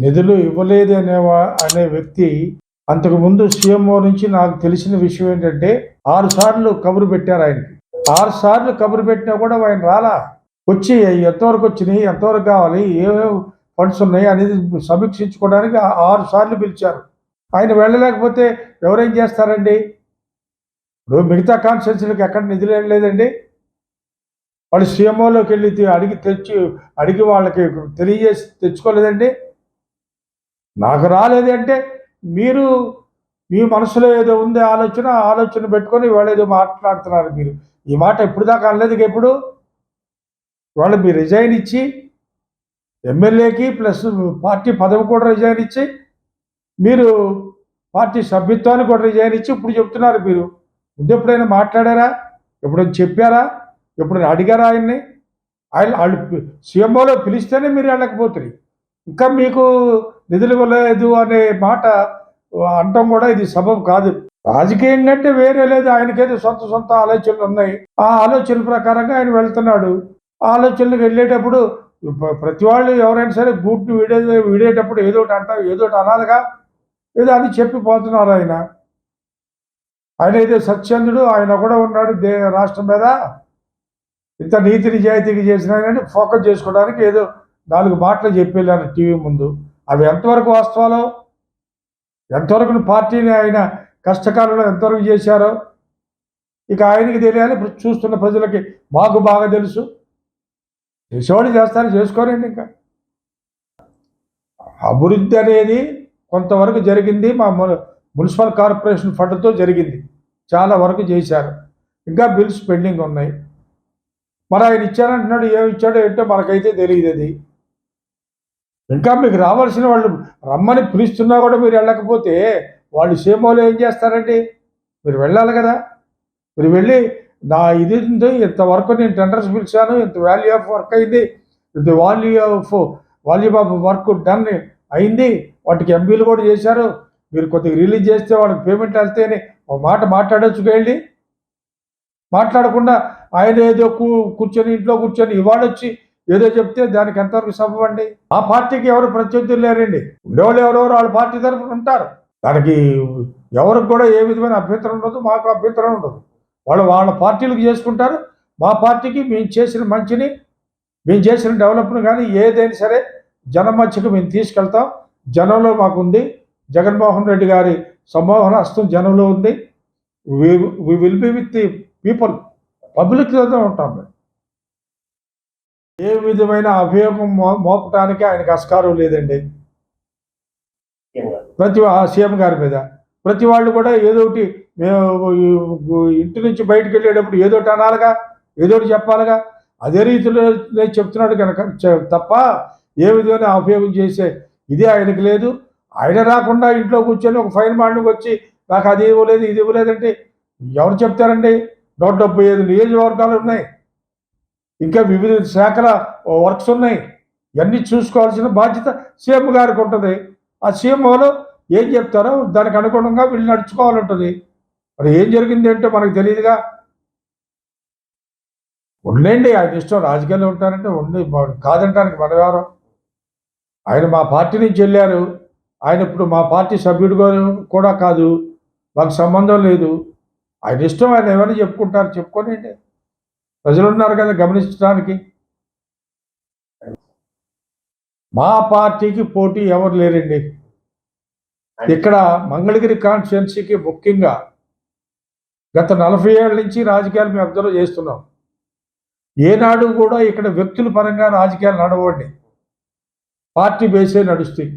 నిధులు ఇవ్వలేదు అనేవా అనే వ్యక్తి అంతకుముందు సీఎంఓ నుంచి నాకు తెలిసిన విషయం ఏంటంటే ఆరు సార్లు కబురు పెట్టారు ఆయనకి. ఆరు సార్లు కబురు పెట్టినా కూడా ఆయన రాలా. వచ్చి ఎంతవరకు వచ్చినాయి ఎంతవరకు కావాలి ఏమేమి ఫండ్స్ ఉన్నాయి అనేది సమీక్షించుకోవడానికి ఆరు సార్లు పిలిచారు. ఆయన వెళ్ళలేకపోతే ఎవరేం చేస్తారండి? ఇప్పుడు మిగతా కాన్స్టిట్యున్సీలకు ఎక్కడ నిధులు లేదండి. వాళ్ళు సీఎంఓలోకి వెళ్ళి అడిగి తెచ్చి అడిగి వాళ్ళకి తెలియజేసి తెచ్చుకోలేదండి. నాకు రాలేదు అంటే మీరు మీ మనసులో ఏదో ఉందే ఆలోచన ఆ ఆలోచన పెట్టుకొని వాళ్ళు ఏదో మాట్లాడుతున్నారు మీరు. ఈ మాట ఎప్పుడు దాకా అనలేదు ఎప్పుడు? వాళ్ళు మీరు రిజైన్ ఇచ్చి ఎమ్మెల్యేకి ప్లస్ పార్టీ పదవి కూడా రిజైన్ ఇచ్చి మీరు పార్టీ సభ్యత్వాన్ని కూడా రిజైన్ ఇచ్చి ఇప్పుడు చెప్తున్నారు మీరు. ముందు ఎప్పుడైనా మాట్లాడారా? ఎప్పుడైనా చెప్పారా? ఎప్పుడైనా అడిగారా ఆయన్ని? ఆయన వాళ్ళు సీఎంఓలో పిలిస్తేనే మీరు వెళ్ళకపోతుంది ఇంకా మీకు నిధులు ఇవ్వలేదు అనే మాట అంటాం కూడా ఇది సబబ్ కాదు. రాజకీయం కంటే వేరే లేదు. ఆయనకేదో సొంత సొంత ఆలోచనలు ఉన్నాయి. ఆ ఆలోచనల ప్రకారంగా ఆయన వెళ్తున్నాడు. ఆ ఆలోచనలకు వెళ్ళేటప్పుడు ప్రతి వాళ్ళు ఎవరైనా సరే గూట్ని వీడే వీడేటప్పుడు ఏదో ఒకటి అంటారు ఏదో ఒకటి అనాలిగా ఏదో అని చెప్పి పోతున్నారు ఆయన. ఆయన అయితే సత్యందుడు ఆయన కూడా ఉన్నాడు దే రాష్ట్రం మీద. ఇంత నీతి నిజాయితీగా చేసిన కానీ ఫోకస్ చేసుకోవడానికి ఏదో నాలుగు మాటలు చెప్పి వెళ్ళారు టీవీ ముందు. అవి ఎంతవరకు వాస్తవాలో ఎంతవరకు పార్టీని ఆయన కష్టకాలంలో ఎంతవరకు చేశారో ఇక ఆయనకి తెలియాలి. చూస్తున్న ప్రజలకి మాకు బాగా తెలుసు. చేసేవాడు చేస్తారు చేసుకోరండి ఇంకా. అభివృద్ధి అనేది కొంతవరకు జరిగింది. మా మున్సిపల్ కార్పొరేషన్ ఫండ్తో జరిగింది. చాలా వరకు చేశారు. ఇంకా బిల్స్ పెండింగ్ ఉన్నాయి. మరి ఆయన ఇచ్చారంటున్నాడు ఏమి ఇచ్చాడో ఏంటో మనకైతే తెలియదు అది. ఇంకా మీకు రావాల్సిన వాళ్ళు రమ్మని పిలుస్తున్నా కూడా మీరు వెళ్ళకపోతే వాళ్ళు సేమోలో ఏం చేస్తారండి? మీరు వెళ్ళాలి కదా. మీరు వెళ్ళి నా ఇది ఉంది ఇంతవరకు నేను టెండర్స్ పిలిచాను ఇంత వాల్యూ ఆఫ్ వర్క్ అయింది ఇంత value of value of work done అయింది వాటికి ఎంబీలు కూడా చేశారు. మీరు కొద్దిగా రిలీజ్ చేస్తే వాళ్ళకి పేమెంట్ వెళ్తేనే ఒక మాట మాట్లాడొచ్చు వెళ్ళి మాట్లాడకుండా ఆయన ఏదో కూర్చొని ఇంట్లో కూర్చొని ఇవాళ వచ్చి ఏదో చెప్తే దానికి ఎంతవరకు సభవండి ఆ పార్టీకి ఎవరు ప్రత్యర్థులు లేరండి? ఉండేవాళ్ళు ఎవరెవరు వాళ్ళ పార్టీ తరఫున ఉంటారు. దానికి ఎవరికి కూడా ఏ విధమైన అభ్యంతరం ఉండదు మాకు అభ్యంతరం ఉండదు. వాళ్ళు వాళ్ళ పార్టీలకు చేసుకుంటారు. మా పార్టీకి మేము చేసిన మంచిని మేము చేసిన డెవలప్ను కానీ ఏదైనా సరే జనం మధ్యకు మేము తీసుకెళ్తాం. జనంలో మాకుంది జగన్మోహన్ రెడ్డి గారి సంమోహన హస్తం జనంలో ఉంది. We will be with the people పబ్లిక్లోనే ఉంటాం మేము. ఏ విధమైన అభియోగం మో మోపటానికి ఆయనకు అస్కారం లేదండి. ప్రతి సీఎం గారి మీద. ప్రతి వాళ్ళు కూడా ఏదో ఒకటి మేము ఇంటి నుంచి బయటకు వెళ్ళేటప్పుడు ఏదో ఒకటి అనాలిగా ఏదో ఒకటి చెప్పాలిగా. అదే రీతిలో నేను చెప్తున్నాడు కనుక తప్ప ఏ విధమైన ఉపయోగం చేసే ఇది ఆయనకి లేదు. ఆయన రాకుండా ఇంట్లో కూర్చొని ఒక ఫైన్ మాండ్కి వచ్చి నాకు అది ఇవ్వలేదు ఇది ఇవ్వలేదంటే ఎవరు చెప్తారండి? నూట డెబ్బై ఐదు నియోజకవర్గాలు ఉన్నాయి. ఇంకా వివిధ శాఖల వర్క్స్ ఉన్నాయి. ఇవన్నీ చూసుకోవాల్సిన బాధ్యత సీఎం గారికి ఉంటుంది. ఆ సీఎంఓలో ఏం చెప్తారో దానికి అనుగుణంగా వీళ్ళు నడుచుకోవాలంటుంది. మరి ఏం జరిగింది అంటే మనకు తెలియదుగా. ఉండండి ఆయన ఇష్టం రాజకీయాల్లో ఉంటారంటే ఉండి కాదంటానికి మన ఆయన మా పార్టీ నుంచి వెళ్ళారు. ఆయన ఇప్పుడు మా పార్టీ సభ్యుడు కూడా కాదు. మాకు సంబంధం లేదు. ఆయన ఇష్టం ఆయన ఏమైనా చెప్పుకుంటారు చెప్పుకోనండి ప్రజలు ఉన్నారు కదా గమనించడానికి? మా పార్టీకి పోటీ ఎవరు లేరండి? ఇక్కడ మంగళగిరి కాన్స్టిట్యున్సీకి ముఖ్యంగా గత నలభై ఏళ్ళ నుంచి రాజకీయాలు మేము అబ్జర్వ్ చేస్తున్నాం. ఏనాడు కూడా ఇక్కడ వ్యక్తుల పరంగా రాజకీయాలు నడవండి. పార్టీ బేసే నడుస్తాయి.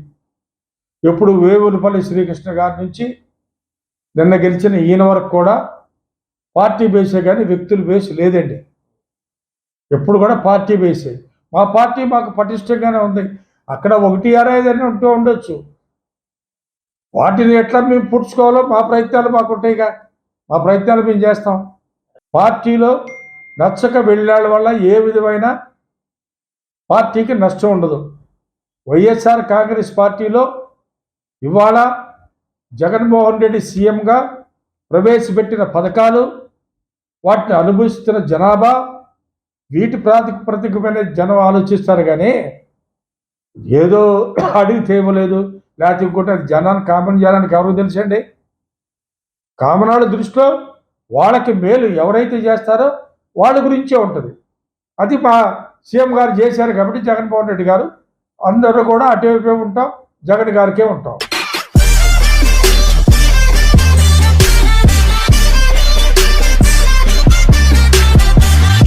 ఎప్పుడు వేవులపల్లి శ్రీకృష్ణ గారి నుంచి నిన్న గెలిచిన ఈయన వరకు కూడా పార్టీ బేసే కానీ వ్యక్తుల బేస్ లేదండి. ఎప్పుడు కూడా పార్టీ బేసే. మా పార్టీ మాకు పటిష్టంగానే ఉంది. అక్కడ ఒకటి అరైదని ఉంటూ ఉండొచ్చు. వాటిని ఎట్లా మేము పుడుచుకోవాలో మా ప్రయత్నాలు మాకు ఉంటాయిగా. మా ప్రయత్నాలు మేము చేస్తాం. పార్టీలో నచ్చక వెళ్ళాళ్ళ వల్ల ఏ విధమైన పార్టీకి నష్టం ఉండదు. వైఎస్ఆర్ కాంగ్రెస్ పార్టీలో ఇవాళ జగన్మోహన్ రెడ్డి సీఎంగా ప్రవేశపెట్టిన పథకాలు వాటిని అనుభవిస్తున్న జనాభా వీటి ప్రాతిపదికమైన జనం ఆలోచిస్తారు కానీ ఏదో అడిగి తేవలేదు లేకపోతే ఇంకోటి అది జనాన్ని కామన్ చేయాలని ఎవరు తెలుసండి? కామనాడు దృష్టిలో వాళ్ళకి మేలు ఎవరైతే చేస్తారో వాళ్ళ గురించే ఉంటుంది. అది మా సీఎం గారు చేశారు కాబట్టి జగన్మోహన్ రెడ్డి గారు. అందరూ కూడా అటువైపే ఉంటాం జగన్ గారికే ఉంటాం.